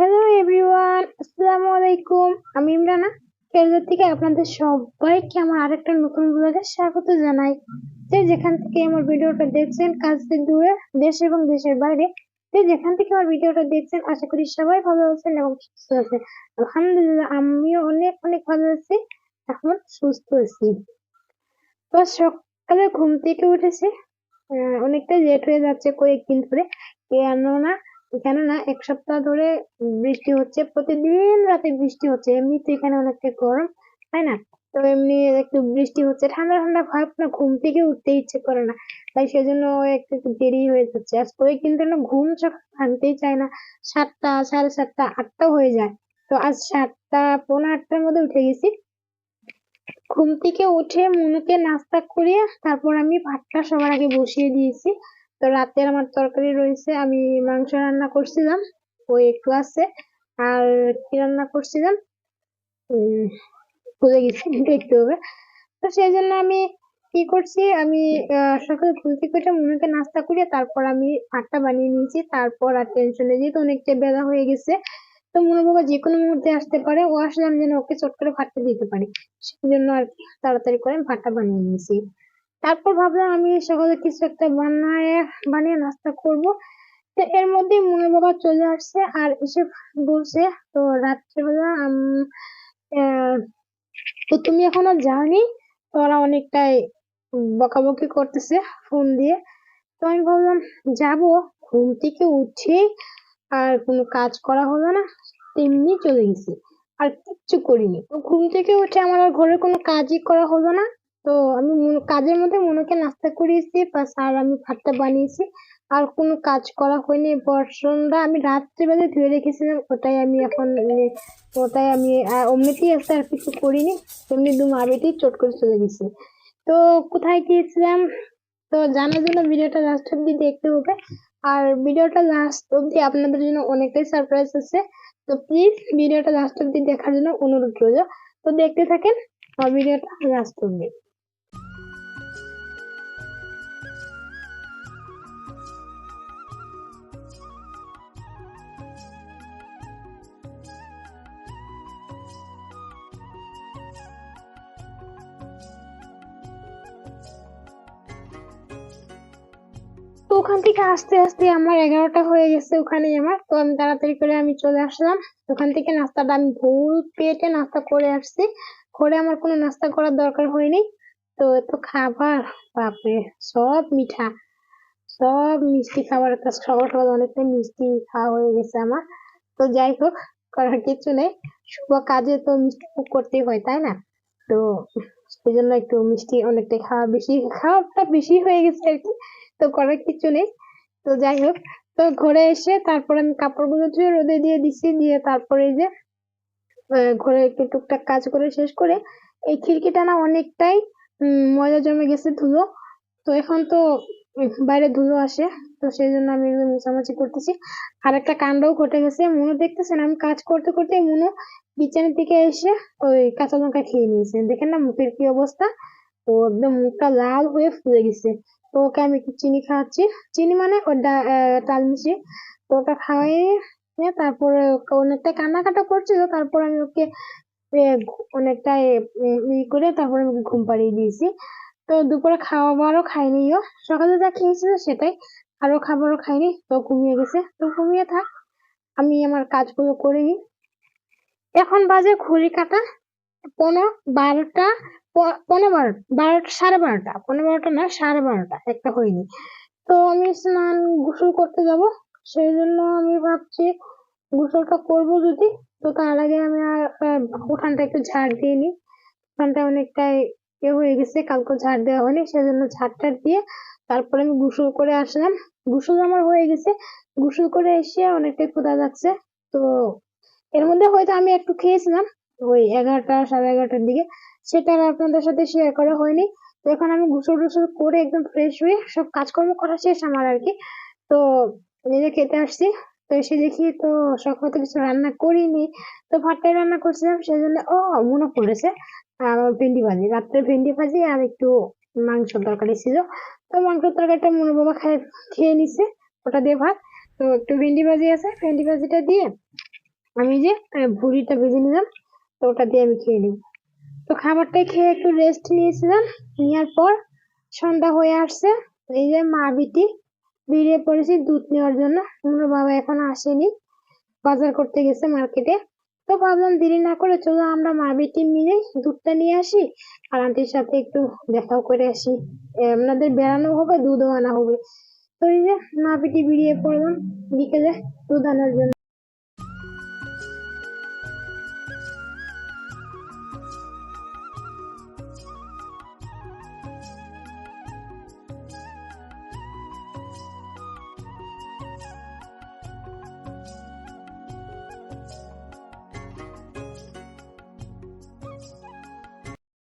আসসালামু আলাইকুম আমি ইমরানা কেরলা থেকে আপনাদের সবাইকে আমার আরেকটা নতুন ব্লগে স্বাগত জানাই। যে যেখান থেকে আমার ভিডিওটা দেখছেন, কাজ থেকে দূরে, দেশ এবং দেশের বাইরে, যে যেখান থেকে আমার ভিডিওটা দেখছেন, আশা করি সবাই ভালো আছেন এবং সুস্থ আছেন। আলহামদুলিল্লাহ, আমিও অনেক অনেক ভালো আছি, এখন সুস্থ আছি। তো সকালে ঘুম থেকে উঠেছি। অনেকটা লেট হয়ে যাচ্ছে কয়েকদিন ধরে। কেননা কেননা এক সপ্তাহ ধরে বৃষ্টি হচ্ছে, প্রতিদিন রাতে বৃষ্টি হচ্ছে এমনিতে এখানে অনেকটা গরম, তাই না? তো এমনি একটু বৃষ্টি হচ্ছে, ঠান্ডা ঠান্ডা ভাব, না ঘুম থেকে উঠতে ইচ্ছে করে না, তাই সেজন্য একটু একটু দেরি হয়ে যাচ্ছে। আজ কয়েকদিন ধরে না ঘুম সকাল ভাঙতেই চায় না, সাতটা, সাড়ে সাতটা আটটা হয়ে যায়। তো আজ সাতটা, পৌনে আটটার মধ্যে উঠে গেছি। ঘুম থেকে উঠে মুনুকে নাস্তা করিয়ে তারপর আমি ভাতটা সবার আগে বসিয়ে দিয়েছি। তো রাতের আমার তরকারি রয়েছে, আমি মাংস রান্না করছিলাম, ওই একটু আছে, আর কি রান্না করছিলাম? ভুলে গেছি, দেখতে হবে। তো সেই জন্য আমি কি করছি, আমি সকালে থেকে উঠে মুনুকে নাস্তা করিয়ে তারপর আমি ভাতটা বানিয়ে নিয়েছি, তারপর আর টেনশনে যেহেতু অনেকটা বেলা হয়ে গেছে, তো মনে বাবা যে কোনো মুহূর্তে আসতে পারে, ও আসলে আমি যেন ওকে চট করে ভাতটা দিতে পারি। সেই জন্য আর কি, তাড়াতাড়ি করে আমি ভাতটা বানিয়ে নিয়েছি। তারপর ভাবলাম আমি সকালে কিছু একটা বানায়, বানিয়ে নাস্তা করব। তো এর মধ্যে মনে বাবা চলে আসছে আর এসে বলছে, তো রাত্রেবেলা তো তুমি এখনও যাওনি? তো ওরা অনেকটাই বকাবকি করতেছে ফোন দিয়ে। তো আমি ভাবলাম, যাব, ঘুম থেকে উঠে আর কোনো কাজ করা হলো না, তেমনি চলে গেছি। আর কিচ্ছু করিনি। ঘুম থেকে উঠে আমার আর ঘরে কোনো কাজই করা হলো না। তো আমি কাজের মধ্যে মনুকে নাস্তা করিয়েছি আর আমি ভাতটা বানিয়েছি। আর কোনো কাজ করা হয়নি বাসনটা আমি রাত্রিবেলা ধুয়ে রেখেছিলাম, ওটাই আমি এখন মানে ওটাই আমি অমনিতেই আছে আর কিছু করিনি, এমনি দু মাবেতেই চট করে চলে গেছি। তো কোথায় গিয়েছিলাম? তো জানার জন্য ভিডিওটা লাস্ট অব্দি দেখতে হবে। আর ভিডিওটা লাস্ট অব্দি আপনাদের জন্য অনেকটাই সারপ্রাইজ আছে। তো প্লিজ ভিডিওটা লাস্ট অব্দি দেখার জন্য অনুরোধ রইল। তো দেখতে থাকেন ভিডিওটা লাস্ট অব্দি ওখান থেকে আস্তে আস্তে আমার এগারোটা হয়ে গেছে ওখানে আমার। তো আমি তাড়াতাড়ি করে আমি চলে আসলাম। ওখান থেকে নাস্তাটা আমি ভুল পেটে নাস্তা করে আসছি। করে আমার কোনো নাস্তা করার দরকার হয়নি। তো এত খাবার, বাপরে, সব মিঠা। সব মিষ্টি খাবার, একটা সকাল সকাল অনেকটা মিষ্টি খাওয়া হয়ে গেছে আমার। তো যাই হোক, করার কিছু নেই। শুভ কাজে তো মিষ্টি মুখ করতেই হয়, তাই না? তো সেই জন্য একটু মিষ্টি অনেকটাই খাওয়া বেশি, খাওয়াটা বেশি হয়ে গেছে আর কি। তো করার কিছু নেই। তো যাই হোক, তো ঘরে এসে তারপর আমি কাপড়গুলো ধুয়ে রোদে দিয়ে দিছি, দিয়ে তারপরে যে ঘরে একটু টুকটাক কাজ করে শেষ করে এই খিড়কিটা না অনেকটাই ময়লা জমে গেছে ধুলো। তো এখন তো বাইরে ধুলো আসে, তো সেই জন্য আমি মোছামাছি করতেছি। আর একটা কাণ্ডও ঘটে গেছে, মনে দেখতেছেন? আমি কাজ করতে করতে মনে বিছানার দিকে এসে ওই কাঁচা লঙ্কা খেয়ে নিয়েছে। দেখেন না মুখের কি অবস্থা? ও একদম মুখটা লাল হয়ে ফুলে গেছে। তো ওকে আমি একটু চিনি খাওয়াচ্ছি। চিনি মানে ওর ডা- আহ, টাল মিশিয়ে তো ওটা খাওয়াই তারপরে অনেকটা কান্নাকাটা করছিল তারপর আমি ওকে অনেকটা ই করে তারপরে আমি ঘুম পাড়িয়ে দিয়েছি। তো দুপুরে খাওয়াবারও খাইনি ও। সকালে যা খেয়েছিল সেটাই। আরও খাবারও খাইনি তো ঘুমিয়ে গেছে। তো ঘুমিয়ে থাক। আমি আমার কাজগুলো করে নিই এখন বাজে ঘড়ি কাটা। পনেরো বারোটা। পনেরো বারোটা বারোটা, সাড়ে বারোটা পনেরো বারোটা না, সাড়ে বারোটা, একটা হয়নি। তো আমি স্নান গোসল করতে যাব, সেই জন্য আমি ভাবছি গোসলটা করব যদি, তো তার আগে আমি উঠানটা একটু ঝাড় দিয়ে নিই। উঠানটা অনেকটাই এ হয়ে গেছে, কালকে ঝাড় দেওয়া হয়নি, সেজন্য ঝাড়টা দিয়ে তারপরে আমি গোসল করে আসলাম। গোসল আমার হয়ে গেছে, গোসল করে এসে অনেকটাই ক্ষুধা যাচ্ছে, তো এর মধ্যে হয়তো আমি একটু খেয়েছিলাম, ওই এগারোটা, সাড়ে এগারোটার দিকে। সেটা আর আপনাদের সাথে শেয়ার করা হয়নি। তো এখন আমি গোসল টোসল করে একদম ফ্রেশ হয়ে সব কাজকর্ম করা শেষ আমার আর কি। তো নিজে খেতে আসছি, তো এসে দেখি তো সকালে কিছু রান্না করিনি। তো ভাতটাই রান্না করছিলাম, সেজন্য, ও, মনে পড়েছে। ভেন্ডি ভাজি, রাত্রে ভেন্ডি ভাজি আর একটু মাংস তরকারি ছিল। তো মাংস তরকারিটা মনে বাবা খাই খেয়ে নিছে, ওটা দিয়ে ভাত। তো একটু ভেন্ডি ভাজি আছে, ভেন্ডি ভাজিটা দিয়ে আমি যে ভুড়িটা ভেজে নিলাম, তো ওটা দিয়ে আমি খেয়ে নিব। তো খাবারটা খেয়ে একটু রেস্ট নিয়েছিলাম। নেওয়ার পর সন্ধ্যা হয়ে আসছে। এই যে মা বিটি বেরিয়ে পড়েছি দুধ নেওয়ার জন্য। আমার বাবা এখন আসেনি। বাজার করতে গেছে মার্কেটে তো ভাবলাম দেরি না করে চলো আমরা মা বেটি মিলে দুধটা নিয়ে আসি আর আন্টির সাথে একটু দেখাও করে আসি। আপনাদের বেড়ানো হবে দুধও আনা হবে। তো এই যে মা বেটি বেরিয়ে পড়লাম বিকেলে দুধ আনার জন্য।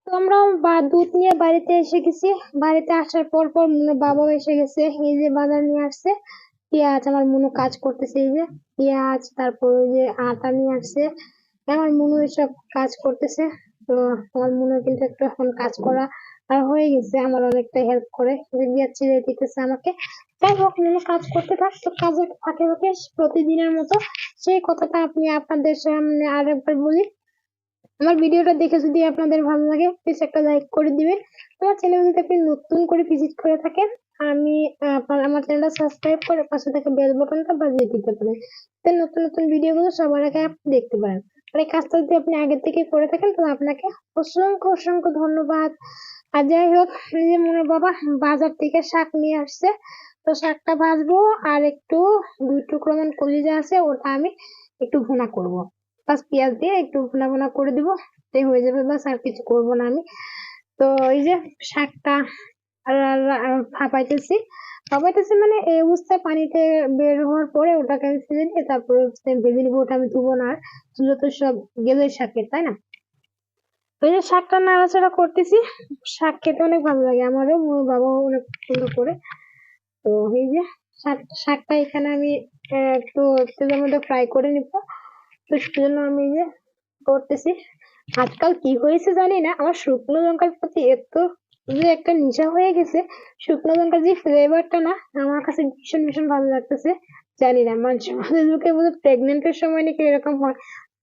তো আমরা দুধ নিয়ে বাড়িতে এসে গেছি। বাড়িতে আসার পর পর মনে বাবাও এসে গেছে। এই যে বাজার নিয়ে আসছে, পেঁয়াজ, আমার মনু কাজ করতেছে এই যে। পেঁয়াজ, তারপর ওই যে আটা নিয়ে আসছে। আমার মনু এসব কাজ করতেছে। তো আমার মনে কিন্তু একটু এখন কাজ করা আর হয়ে গেছে। আমার অনেকটা হেল্প করে। যে পেঁয়াজ ছিঁড়ে দিতেছে আমাকে। যাই হোক, মনু কাজ করতে থাক। তো কাজের ফাঁকে ফাঁকে প্রতিদিনের মতো সেই কথাটা আপনি আপনাদের সামনে আরেকবার বলি। আমার ভিডিওটা দেখে যদি আপনাদের ভালো লাগে প্লিজ একটা লাইক করে দিবেন। আমার চ্যানেল যদি আপনি নতুন করে ভিজিট করে থাকেন, আমি আমার চ্যানেলটা সাবস্ক্রাইব করে পাশে থাকা বেল বাটনটা বাজিয়ে দিতে পারেন। তাহলে নতুন নতুন ভিডিওগুলো সবার আগে আপনি দেখতে পারেন। আর এই কাজটা যদি আপনি আগে থেকে করে থাকেন, তাহলে আপনাকে অসংখ্য অসংখ্য ধন্যবাদ। আর যাই হোক যে মনে বাবা, বাজার থেকে শাক নিয়ে আসছে। তো শাকটা ভাজবো, আর একটু দুই টুকরো মান কলিজা আছে, ওটা আমি একটু ভুনা করব। বাস পেঁয়াজ দিয়ে একটু ভুনা ভুনা করে দিব, তাই হয়ে যাবে বাস আর কিছু করব না আমি। তো এই যে শাকটা ভাপাইতেছি ভাপাইতেছি মানে এই অবস্থায় পানিতে বের হওয়ার পরে ওটাকে ফেলে তারপরে ওটা আমি ধুবো না, আর সব শাকের, তাই না? ওই যে শাকটা নাড়াচাড়া করতেছি, শাক খেতে অনেক ভালো লাগে আমারও, আমার বাবাও অনেক পছন্দ করে। তো এই যে শাক, শাকটা এখানে আমি একটু তেলের মধ্যে ফ্রাই করে নিবো। তো সেজন্য আমি যে করতেছি। আজকাল কি হয়েছে জানি না, আমার শুকনো লঙ্কার প্রতি এত যে একটা নেশা হয়ে গেছে, শুকনো লঙ্কার যে ফ্লেভারটা না, আমার কাছে ভীষণ ভীষণ ভালো লাগতেছে। জানি না মানুষের মাঝে লোকে বলে প্রেগনেন্ট এর সময় নাকি এরকম হয়।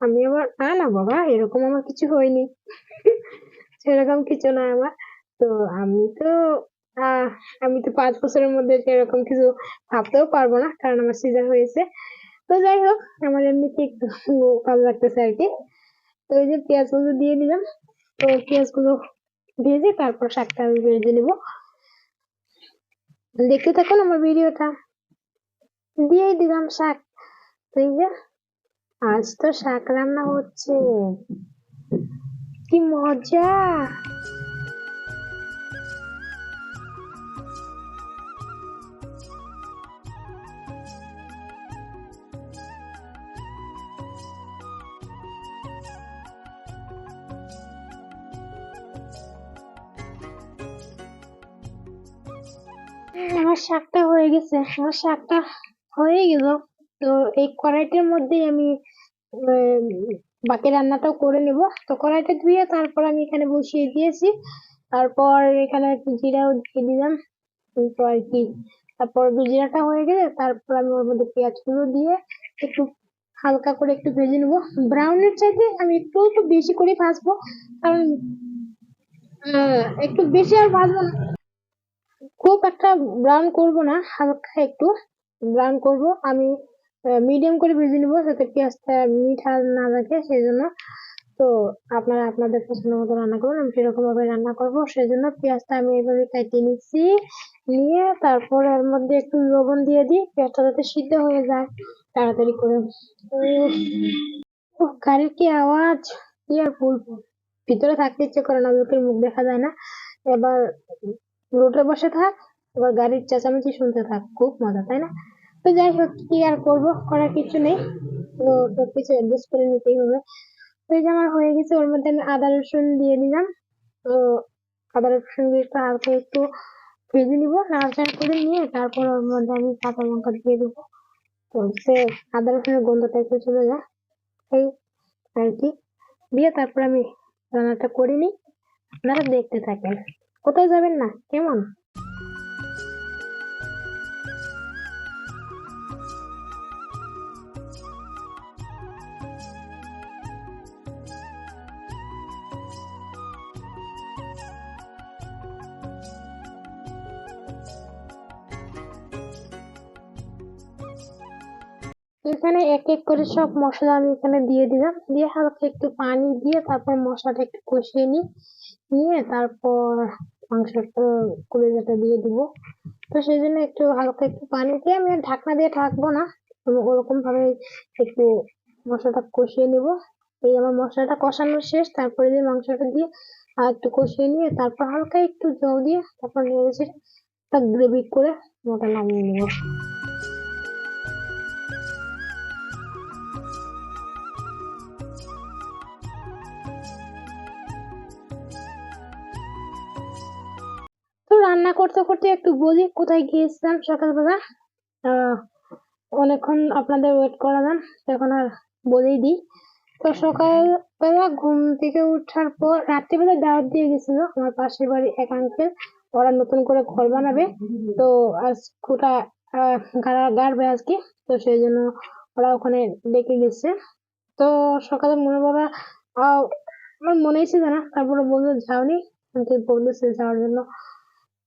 আমি আবার, না না, বাবা, এরকম আমার কিছু হয়নি। সেরকম কিছু না আমার। তো আমি তো আমি তো পাঁচ বছরের মধ্যে সেরকম কিছু ভাবতেও পারব না, কারণ আমার সিজার হয়েছে। তো যাই হোক, আমার এমনিতে একটু ভালো লাগতেছে আর কি। তো এই যে পেঁয়াজগুলো দিয়ে দিলাম। তো পেঁয়াজগুলো ভেজে তারপর শাকটা আমি ভেজে নিব। দেখতে থাকুন আমার ভিডিওটা। দিয়েই দিলাম শাক। তো এই যে, আজ তো শাক রান্না হচ্ছে। কি মজা! গেছে আমার শাকটা হয়ে গেল। তো এই কড়াইটার মধ্যেই আমি বাকি রান্নাটাও করে নিব। তো কড়াইটা ধুয়ে তারপর আমি এখানে বসিয়ে দিয়েছি। তারপর এখানে একটু জিরাও দিয়ে দিলাম। তো আর কি। তারপর জিরাটা হয়ে গেলে তারপর আমি ওর মধ্যে পেঁয়াজগুলো দিয়ে একটু হালকা করে একটু ভেজে নেব। ব্রাউনের চাইতে আমি একটু একটু বেশি করে ভাজবো। কারণ একটু বেশি আর ভাজবো না। খুব একটা ব্রাউন করব না, হালকা একটু ব্রাউন করব। আমি মিডিয়াম করে ভেজে নেব যাতে পেঁয়াজটা মিঠা না লাগে সেই জন্য তো আপনারা আপনাদের পছন্দ মতো রান্না করবেন, আমি সেরকম ভাবে রান্না করব। সেই জন্য পেঁয়াজটা আমি এভাবে কেটে নিচ্ছি, নিয়ে তারপর এর মধ্যে একটু লবণ দিয়ে দিই, পেঁয়াজটা যাতে সিদ্ধ হয়ে যায় তাড়াতাড়ি করে। গাড়ির কি আওয়াজ? কি আর বলব? ভিতরে থাকতে ইচ্ছে করে না, লোকের মুখ দেখা যায় না। এবার রোডে বসে থাক, এবার গাড়ির চেঁচামেচি শুনতে থাক, খুব মজা, তাই না? তো যাই হোক, কি আর করব, করার কিছু নেই। তো সবকিছু অ্যাডজাস্ট করে নিতেই হবে। তো এই যে আমার হয়ে গেছে, ওর মধ্যে আমি আদা, রসুন দিয়ে দিলাম তো আদা, রসুন দিয়ে একটু হালকা একটু ভেজে নিবো, নাড়াচাড়া করে নিয়ে তারপর ওর মধ্যে আমি কাঁচা লঙ্কা দিয়ে দেবো। তো সে আদা, রসুনের গন্ধটা একটু চলে যায়। এই আর কি। দিয়ে তারপর আমি রান্নাটা করে নিই। আপনারা দেখতে থাকেন। কোথাও যাবেন না? কেমন? এখানে এক এক করে সব মশলা আমি এখানে দিয়ে দিলাম। দিয়ে হালকা একটু পানি দিয়ে তারপর মশলাটা একটু কষিয়ে নিই। নিয়ে তারপর মাংসটা কলিজাটা দিয়ে দিব। তো সেই জন্য একটু হালকা একটু পানি দিয়ে আমি ঢাকনা দিয়ে থাকব না। ওরকম ভাবে একটু মশলাটা কষিয়ে নিব। এই আমার মশলাটা কষানো শেষ, তারপরে দিয়ে মাংসটা দিয়ে আর একটু কষিয়ে নিয়ে তারপর হালকা একটু জল দিয়ে তারপর নেড়ে চেড়ে তা গ্রেভি করে মোটা নামিয়ে নেব। করতে করতে একটু বলি, কোথায় গিয়েছিলাম সকালবেলা? অনেকক্ষণ আপনাদের ওয়েট করালাম, এখন আর বলেই দিই। তো সকালবেলা ঘুম থেকে ওঠার পর, রাত্রিবেলা দাওয়াত দিয়ে গেছিল আমার পাশের বাড়ি এক আঙ্কেল ওরা নতুন করে ঘর বানাবে। তো আজ গাড়া গাড়বে আজকে, তো সেই জন্য ওরা ওখানে ডেকে গেছে। তো সকালে মনে বাবা আমার মনেই ছিল না, তারপরে বলল যাওনি আঙ্কেল বলল সে যাওয়ার জন্য।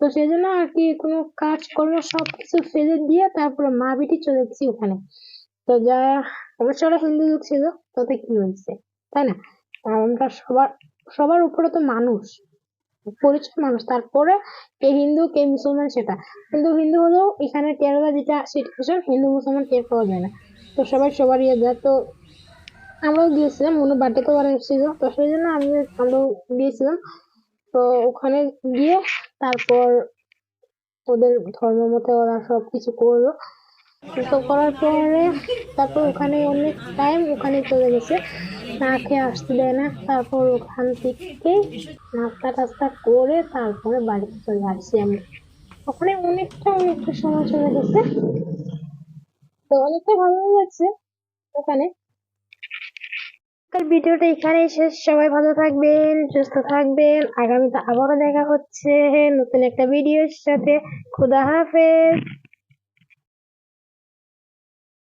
তো সেই জন্য আর কি কোনো কাজ কর্ম সবকিছু ফেলে দিয়ে তারপরে মা বেটি চলে গেছি ওখানে। তো যা অবশ্য ওরা হিন্দু লোক ছিল, তাতে কি হয়েছে, তাই না? আমরা সবার সবার উপরে তো মানুষ পরিচয় মানুষ। তারপরে কে হিন্দু, কে মুসলমান সেটা। কিন্তু হিন্দু হলেও এখানে কেরালা যেটা সিচুয়েশন হিন্দু, মুসলমান টের পাওয়া যায় না। তো সবাই সবারই যায় তো আমরাও গিয়েছিলাম, মনে বার্থডেতেও ওরা এসেছিল তো সেই জন্য আমি আমরাও গিয়েছিলাম। তো ওখানে গিয়ে তারপর ওদের ধর্ম মতে ওরা সব কিছু করল। তো করার পরে তারপর ওখানে অনেক টাইম ওখানে চলে গেছে। না খেয়ে আসতে দেয় না। তারপর ওখান থেকে নাস্তা টাস্তা করে তারপরে বাড়িতে চলে আসছি আমি ওখানে অনেকটা অনেকটা সময় চলে গেছে। তো অনেকটা ভালো লাগছে ওখানে। আজকের ভিডিওটা এখানেই শেষ। সবাই ভালো থাকবেন, সুস্থ থাকবেন। আগামীতে আবারও দেখা হচ্ছে নতুন একটা ভিডিওর সাথে। খুদা হাফেজ।